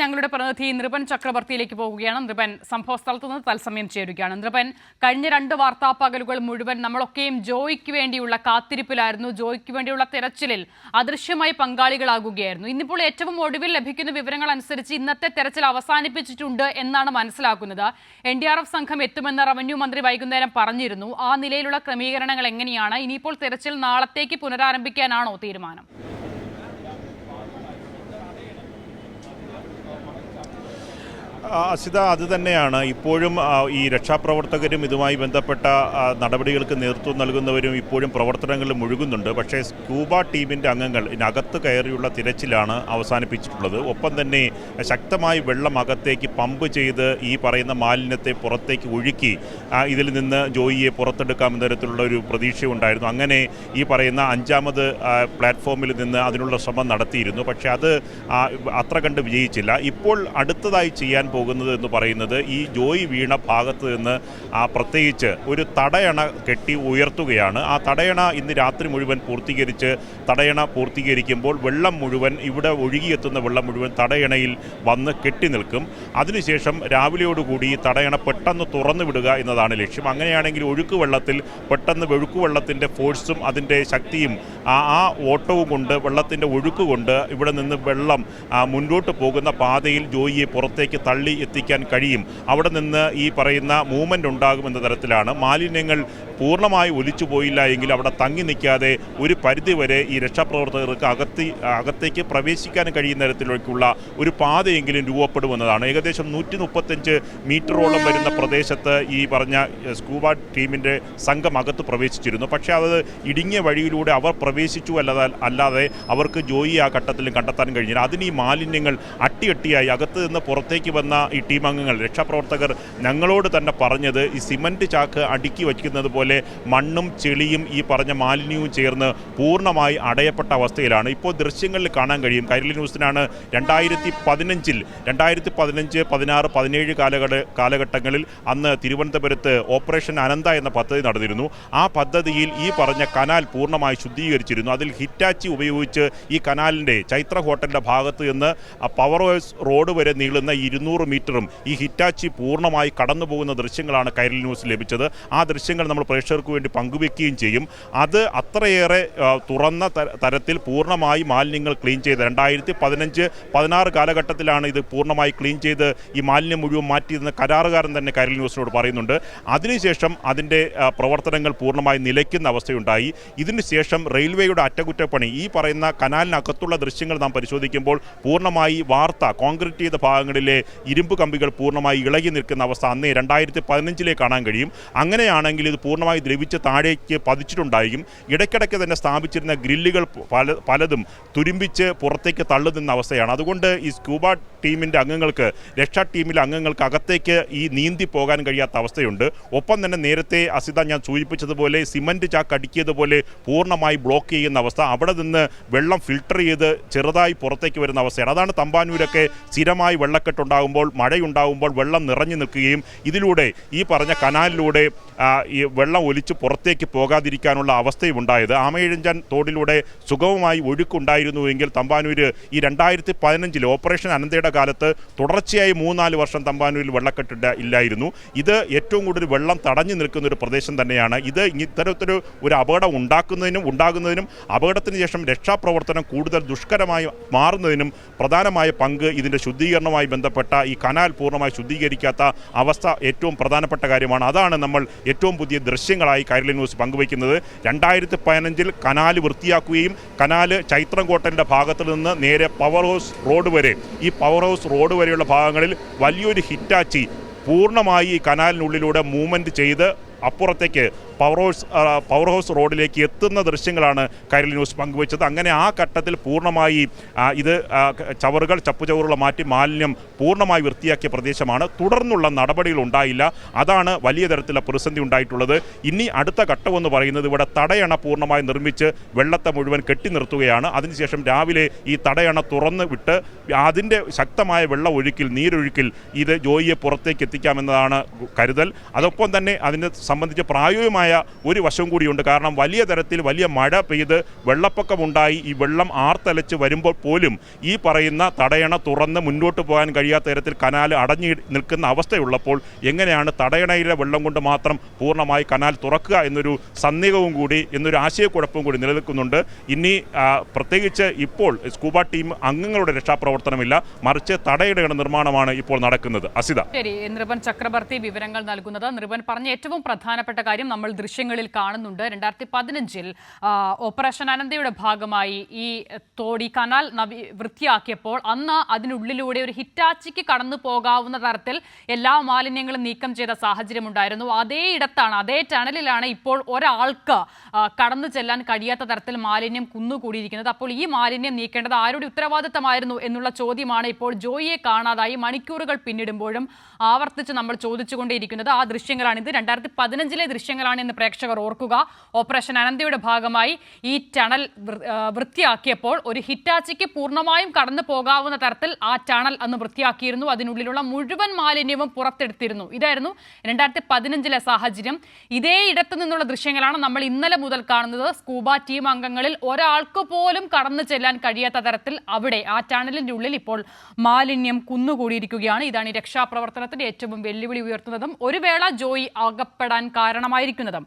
ഞങ്ങളുടെ പ്രതിനിധി നൃപൻ ചക്രവർത്തിയിലേക്ക് പോവുകയാണ് നൃപൻ സംഭവ സ്ഥലത്ത് നിന്ന് തത്സമയം ചേരുകയാണ്. നൃപൻ കഴിഞ്ഞ രണ്ട് വാർത്താ പകലുകൾ മുഴുവൻ നമ്മളൊക്കെയും ജോയിക്ക് വേണ്ടിയുള്ള കാത്തിരിപ്പിലായിരുന്നു. ജോയിക്ക് വേണ്ടിയുള്ള തെരച്ചിലിൽ അദൃശ്യമായി പങ്കാളികളാകുകയായിരുന്നു. ഇന്നിപ്പോൾ ഏറ്റവും ഒടുവിൽ ലഭിക്കുന്ന വിവരങ്ങൾ അനുസരിച്ച് ഇന്നത്തെ തെരച്ചിൽ അവസാനിപ്പിച്ചിട്ടുണ്ട് എന്നാണ് മനസ്സിലാക്കുന്നത്. എൻ ഡി ആർ എഫ് സംഘം എത്തുമെന്ന് റവന്യൂ മന്ത്രി വൈകുന്നേരം പറഞ്ഞിരുന്നു. ആ നിലയിലുള്ള ക്രമീകരണങ്ങൾ എങ്ങനെയാണ്? ഇനിയിപ്പോൾ തെരച്ചിൽ നാളത്തേക്ക് പുനരാരംഭിക്കാനാണോ തീരുമാനം? അസിത അത് തന്നെയാണ്. ഇപ്പോഴും ഈ രക്ഷാപ്രവർത്തകരും ഇതുമായി ബന്ധപ്പെട്ട നടപടികൾക്ക് നേതൃത്വം നൽകുന്നവരും ഇപ്പോഴും പ്രവർത്തനങ്ങളിൽ മുഴുകുന്നുണ്ട്. പക്ഷേ സ്കൂബ ടീമിന്റെ അംഗങ്ങൾ ഇതിനകത്ത് കയറിയുള്ള തിരച്ചിലാണ് അവസാനിപ്പിച്ചിട്ടുള്ളത്. ഒപ്പം തന്നെ ശക്തമായി വെള്ളം അകത്തേക്ക് പമ്പ് ചെയ്ത് ഈ പറയുന്ന മാലിന്യത്തെ പുറത്തേക്ക് ഒഴുക്കി ഇതിൽ നിന്ന് ജോയിയെ പുറത്തെടുക്കാമെന്ന തരത്തിലുള്ള ഒരു പ്രതീക്ഷയുണ്ടായിരുന്നു. അങ്ങനെ ഈ പറയുന്ന അഞ്ചാമത് പ്ലാറ്റ്ഫോമിൽ നിന്ന് അതിനുള്ള ശ്രമം നടത്തിയിരുന്നു. പക്ഷേ അത് അത്ര കണ്ട് വിജയിച്ചില്ല. ഇപ്പോൾ അടുത്തതായി ചെയ്യാൻ പോകുന്നത് എന്ന് പറയുന്നത് ഈ ജോയി വീണ ഭാഗത്ത് നിന്ന് ആ പ്രത്യേകിച്ച് ഒരു തടയണ കെട്ടി ഉയർത്തുകയാണ്. ആ തടയണ ഇന്ന് രാത്രി മുഴുവൻ പൂർത്തീകരിച്ച് തടയണ പൂർത്തീകരിക്കുമ്പോൾ വെള്ളം മുഴുവൻ ഇവിടെ ഒഴുകിയെത്തുന്ന വെള്ളം മുഴുവൻ തടയണയിൽ വന്ന് കെട്ടി നിൽക്കും. അതിനുശേഷം രാവിലെയോടുകൂടി തടയണ പെട്ടെന്ന് തുറന്നു വിടുക എന്നതാണ് ലക്ഷ്യം. അങ്ങനെയാണെങ്കിൽ ഒഴുക്ക് വെള്ളത്തിൽ പെട്ടെന്ന് ഒഴുക്ക് വെള്ളത്തിന്റെ ഫോഴ്സും അതിന്റെ ശക്തിയും ആ ആ ഓട്ടവും കൊണ്ട് വെള്ളത്തിന്റെ ഒഴുക്ക് കൊണ്ട് ഇവിടെ നിന്ന് വെള്ളം മുന്നോട്ട് പോകുന്ന പാതയിൽ ജോയിയെ പുറത്തേക്ക് തള്ളി എത്തിക്കാൻ കഴിയും. അവിടെ നിന്ന് ഈ പറയുന്ന മൂവ്മെന്റ് ഉണ്ടാകുമെന്ന തരത്തിലാണ് മാലിന്യങ്ങൾ പൂർണമായി ഒലിച്ചു പോയില്ല എങ്കിൽ അവിടെ തങ്ങി നിൽക്കാതെ ഒരു പരിധിവരെ ഈ രക്ഷാപ്രവർത്തകർക്ക് അകത്തി അകത്തേക്ക് പ്രവേശിക്കാൻ കഴിയുന്ന തരത്തിലേക്കുള്ള ഒരു പാതയെങ്കിലും രൂപപ്പെടുമെന്നതാണ്. ഏകദേശം നൂറ്റി മുപ്പത്തഞ്ച് മീറ്ററോളം വരുന്ന പ്രദേശത്ത് ഈ പറഞ്ഞ സ്കൂബ ടീമിന്റെ സംഘം അകത്ത് പ്രവേശിച്ചിരുന്നു. പക്ഷേ അത് ഇടുങ്ങിയ വഴിയിലൂടെ അവർ പ്രവേശിച്ചു അല്ലാതെ അല്ലാതെ അവർക്ക് ജോയി ആ ഘട്ടത്തിലും കണ്ടെത്താൻ കഴിഞ്ഞില്ല. അതിന് ഈ മാലിന്യങ്ങൾ അട്ടിയട്ടിയായി അകത്ത് നിന്ന് പുറത്തേക്ക് വന്ന ഈ ടീം അംഗങ്ങൾ രക്ഷാപ്രവർത്തകർ ഞങ്ങളോട് തന്നെ പറഞ്ഞത് ഈ സിമന്റ് ചാക്ക് അടുക്കി വയ്ക്കുന്നത് പോലെ മണ്ണും ചെളിയും ഈ പറഞ്ഞ മാലിന്യവും ചേർന്ന് പൂർണമായി അടയപ്പെട്ട അവസ്ഥയിലാണ്. ഇപ്പോൾ ദൃശ്യങ്ങളിൽ കാണാൻ കഴിയും. കൈരളി ന്യൂസിനാണ് രണ്ടായിരത്തി പതിനഞ്ചിൽ രണ്ടായിരത്തി പതിനഞ്ച് പതിനാറ് പതിനേഴ് കാലഘട്ട കാലഘട്ടങ്ങളിൽ അന്ന് തിരുവനന്തപുരത്ത് ഓപ്പറേഷൻ അനന്ത എന്ന പദ്ധതി നടന്നിരുന്നു. ആ പദ്ധതിയിൽ ഈ പറഞ്ഞ കനാൽ പൂർണമായി ശുദ്ധീകരിച്ചിരുന്നു. അതിൽ ഹിറ്റാച്ചി ഉപയോഗിച്ച് ഈ കനാലിന്റെ ചൈത്ര ഹോട്ടലിന്റെ ഭാഗത്ത് നിന്ന് പവർ റോഡ് വരെ നീളുന്ന ഇരുന്നൂറ് മീറ്ററും ഈ ഹിറ്റാച്ചി പൂർണമായി കടന്നുപോകുന്ന ദൃശ്യങ്ങളാണ് കൈരളി ന്യൂസ് ലഭിച്ചത്. ആ ദൃശ്യങ്ങൾ നമ്മൾ പ്രേക്ഷകർക്ക് വേണ്ടി പങ്കുവെക്കുകയും ചെയ്യും. അത് അത്രയേറെ തുറന്ന തരത്തിൽ പൂർണമായി മാലിന്യങ്ങൾ ക്ലീൻ ചെയ്ത് രണ്ടായിരത്തി പതിനഞ്ച് പതിനാറ് കാലഘട്ടത്തിലാണ് ഇത് പൂർണമായി ക്ലീൻ ചെയ്ത് ഈ മാലിന്യം മുഴുവൻ മാറ്റിയതെന്ന് കരാറുകാരൻ തന്നെ കരൽ ന്യൂസിനോട് പറയുന്നുണ്ട്. അതിനുശേഷം അതിന്റെ പ്രവർത്തനങ്ങൾ പൂർണമായി നിലയ്ക്കുന്ന അവസ്ഥയുണ്ടായി. ഇതിനുശേഷം റെയിൽവേയുടെ അറ്റകുറ്റപ്പണി ഈ പറയുന്ന കനാലിനകത്തുള്ള ദൃശ്യങ്ങൾ നാം പരിശോധിക്കുമ്പോൾ പൂർണമായി വാർത്ത കോൺക്രീറ്റ് ചെയ്ത ഭാഗങ്ങളിലെ ഇരുമ്പ് കമ്പികൾ പൂർണമായി ഇളകി നിൽക്കുന്ന അവസ്ഥ അന്നേ രണ്ടായിരത്തി പതിനഞ്ചിലേ കാണാൻ കഴിയും. അങ്ങനെയാണെങ്കിൽ ഇത് പൂർണമായി ദ്രവിച്ച് താഴേക്ക് പതിച്ചിട്ടുണ്ടായിരിക്കും. ഇടയ്ക്കിടയ്ക്ക് തന്നെ സ്ഥാപിച്ചിരുന്ന ഗ്രില്ലുകൾ പല പലതും തുരുമ്പിച്ച് പുറത്തേക്ക് തള്ളുന്ന അവസ്ഥയാണ്. അതുകൊണ്ട് ഈ സ്കൂബ ടീമിന്റെ അംഗങ്ങൾക്ക് രക്ഷാ ടീമിലെ അംഗങ്ങൾക്ക് അകത്തേക്ക് ഈ നീന്തി പോകാൻ കഴിയാത്ത അവസ്ഥയുണ്ട്. ഒപ്പം തന്നെ നേരത്തെ അസിത ഞാൻ സൂചിപ്പിച്ചതുപോലെ സിമന്റ് ചാക്ക് അടുക്കിയതുപോലെ പൂർണമായി ബ്ലോക്ക് ചെയ്യുന്ന അവസ്ഥ. അവിടെ നിന്ന് വെള്ളം ഫിൽട്ടർ ചെയ്ത് ചെറുതായി പുറത്തേക്ക് വരുന്ന അവസ്ഥയാണ്. അതാണ് തമ്പാനൂരൊക്കെ സ്ഥിരമായി വെള്ളക്കെട്ടുണ്ടാകുമ്പോൾ മഴയുണ്ടാകുമ്പോൾ വെള്ളം നിറഞ്ഞു നിൽക്കുകയും ഇതിലൂടെ ഈ പറഞ്ഞ കനാലിലൂടെ ഈ വെള്ളം ഒലിച്ച് പുറത്തേക്ക് പോകാതിരിക്കാനുള്ള അവസ്ഥയും ഉണ്ടായത്. ആമയിഴഞ്ചാൻ തോടിലൂടെ സുഗമമായി ഒഴുക്കുണ്ടായിരുന്നുവെങ്കിൽ തമ്പാനൂര് ഈ രണ്ടായിരത്തി പതിനഞ്ചിൽ ഓപ്പറേഷൻ അനന്തയുടെ കാലത്ത് തുടർച്ചയായി മൂന്നാൽ വർഷം തമ്പാനൂരിൽ വെള്ളക്കെട്ടിട ഇല്ലായിരുന്നു. ഇത് ഏറ്റവും കൂടുതൽ വെള്ളം തടഞ്ഞു നിൽക്കുന്ന ഒരു പ്രദേശം തന്നെയാണ്. ഇത് ഇത്തരത്തിലൊരു ഒരു അപകടം ഉണ്ടാക്കുന്നതിനും ഉണ്ടാകുന്നതിനും അപകടത്തിന് ശേഷം രക്ഷാപ്രവർത്തനം കൂടുതൽ ദുഷ്കരമായി മാറുന്നതിനും പ്രധാനമായ പങ്ക് ഇതിന്റെ ശുദ്ധീകരണവുമായി ബന്ധപ്പെട്ട ഈ കനാൽ പൂർണമായി ശുദ്ധീകരിക്കാത്ത അവസ്ഥ ഏറ്റവും പ്രധാനപ്പെട്ട കാര്യമാണ്. അതാണ് നമ്മൾ ഏറ്റവും പുതിയ ദൃശ്യങ്ങളായി കൈരളി ന്യൂസ് പങ്കുവയ്ക്കുന്നത് രണ്ടായിരത്തി പതിനഞ്ചിൽ കനാൽ വൃത്തിയാക്കുകയും കനാൽ ചൈത്രംകോട്ടന്റെ ഭാഗത്ത് നിന്ന് നേരെ പവർ ഹൗസ് റോഡ് വരെ. ഈ പവർ ഹൗസ് റോഡ് വരെയുള്ള ഭാഗങ്ങളിൽ വലിയൊരു ഹിറ്റാച്ചി പൂർണമായി ഈ കനാലിനുള്ളിലൂടെ മൂവ്മെന്റ് ചെയ്ത് അപ്പുറത്തേക്ക് പവർ ഹൗസ് പവർ ഹൗസ് റോഡിലേക്ക് എത്തുന്ന ദൃശ്യങ്ങളാണ് കൈരളി ന്യൂസ് പങ്കുവച്ചത്. അങ്ങനെ ആ ഘട്ടത്തിൽ പൂർണമായി ഇത് ചവറുകൾ ചപ്പുചവറുകൾ മാറ്റി മാലിന്യം പൂർണമായി വൃത്തിയാക്കിയ പ്രദേശമാണ്. തുടർന്നുള്ള നടപടികൾ ഉണ്ടായില്ല. അതാണ് വലിയ തരത്തിലുള്ള പ്രതിസന്ധി ഉണ്ടായിട്ടുള്ളത്. ഇനി അടുത്ത ഘട്ടമെന്ന് പറയുന്നത് ഇവിടെ തടയണ പൂർണമായി നിർമ്മിച്ച് വെള്ളത്തെ മുഴുവൻ കെട്ടി നിർത്തുകയാണ്. അതിനുശേഷം രാവിലെ ഈ തടയണ തുറന്ന് വിട്ട് അതിന്റെ ശക്തമായ വെള്ള ഒഴുക്കിൽ നീരൊഴുക്കിൽ ഇത് ജോയിയെ പുറത്തേക്ക് എത്തിക്കാമെന്നതാണ് കരുതൽ. അതൊപ്പം തന്നെ അതിനെ സംബന്ധിച്ച് പ്രായോഗികമായ ദുഃഖകരമായ ഒരു വശം കൂടിയുണ്ട്. കാരണം വലിയ തരത്തിൽ വലിയ മഴ പെയ്ത് വെള്ളപ്പൊക്കമുണ്ടായി. ഈ വെള്ളം ആർത്തലച്ച് വരുമ്പോൾ പോലും ഈ പറയുന്ന തടയണ തുറന്ന് മുന്നോട്ട് പോകാൻ കഴിയാത്ത തരത്തിൽ കനാൽ അടഞ്ഞു നിൽക്കുന്ന അവസ്ഥയുള്ളപ്പോൾ എങ്ങനെയാണ് തടയണയിലെ വെള്ളം കൊണ്ട് മാത്രം പൂർണമായി കനാൽ തുറക്കുക എന്നൊരു സന്ദേഹവും കൂടി എന്നൊരു ആശയക്കുഴപ്പവും കൂടി നിലനിൽക്കുന്നുണ്ട്. ഇനി പ്രത്യേകിച്ച് ഇപ്പോൾ സ്കൂബ ടീം അംഗങ്ങളുടെ രക്ഷാപ്രവർത്തനമില്ല. മറിച്ച് തടയണയുടെ നിർമ്മാണമാണ് ഇപ്പോൾ നടക്കുന്നത്. അസിത. ശരി നൃപൻ ചക്രവർത്തി വിവരങ്ങൾ നൽകുന്നത്. നൃപൻ പറഞ്ഞ ഏറ്റവും പ്രധാനപ്പെട്ട കാര്യം നമ്മൾ ദൃശ്യങ്ങളിൽ കാണുന്നുണ്ട്. രണ്ടായിരത്തി പതിനഞ്ചിൽ ഓപ്പറേഷൻ അനന്തയുടെ ഭാഗമായി ഈ തോടി കനാൽ നവി വൃത്തിയാക്കിയപ്പോൾ അന്ന് അതിനുള്ളിലൂടെ ഒരു ഹിറ്റാച്ചിക്ക് കടന്നു പോകാവുന്ന തരത്തിൽ എല്ലാ മാലിന്യങ്ങളും നീക്കം ചെയ്ത സാഹചര്യം ഉണ്ടായിരുന്നു അതേ ഇടത്താണ് അതേ ടണലിലാണ് ഇപ്പോൾ ഒരാൾക്ക് കടന്നു ചെല്ലാൻ കഴിയാത്ത തരത്തിൽ മാലിന്യം കുന്നുകൂടിയിരിക്കുന്നത്. അപ്പോൾ ഈ മാലിന്യം നീക്കേണ്ടത് ആരുടെ ഉത്തരവാദിത്തമായിരുന്നു എന്നുള്ള ചോദ്യമാണ് ഇപ്പോൾ ജോയിയെ കാണാതായി മണിക്കൂറുകൾ പിന്നിടുമ്പോഴും ആവർത്തിച്ച് നമ്മൾ ചോദിച്ചുകൊണ്ടേയിരിക്കുന്നത്. ആ ദൃശ്യങ്ങളാണ് ഇത് രണ്ടായിരത്തി പതിനഞ്ചിലെ ദൃശ്യങ്ങളാണ് എന്ന് പ്രേക്ഷകർ ഓർക്കുക. ഓപ്പറേഷൻ അനന്തയുടെ ഭാഗമായി ഈ ടണൽ വൃത്തിയാക്കിയപ്പോൾ ഒരു ഹിറ്റാച്ചിക്ക് പൂർണമായും കടന്നു പോകാവുന്ന തരത്തിൽ ആ ടണൽ അന്ന് വൃത്തിയാക്കിയിരുന്നു. അതിനുള്ളിലുള്ള മുഴുവൻ മാലിന്യവും പുറത്തെടുത്തിരുന്നു. ഇതായിരുന്നു രണ്ടായിരത്തി പതിനഞ്ചിലെ സാഹചര്യം. ഇതേ ഇടത്തു നിന്നുള്ള ദൃശ്യങ്ങളാണ് നമ്മൾ ഇന്നലെ മുതൽ കാണുന്നത്. സ്കൂബ ടീം അംഗങ്ങളിൽ ഒരാൾക്ക് പോലും കടന്നു ചെല്ലാൻ കഴിയാത്ത തരത്തിൽ അവിടെ ആ ടണലിന്റെ ഉള്ളിൽ ഇപ്പോൾ മാലിന്യം കുന്നുകൂടിയിരിക്കുകയാണ്. ഇതാണ് ഈ രക്ഷാപ്രവർത്തനത്തിന്റെ ഏറ്റവും വെല്ലുവിളി ഉയർത്തുന്നതും ഒരു വേള ജോയി അകപ്പെടാൻ കാരണമായിരിക്കുന്നതും.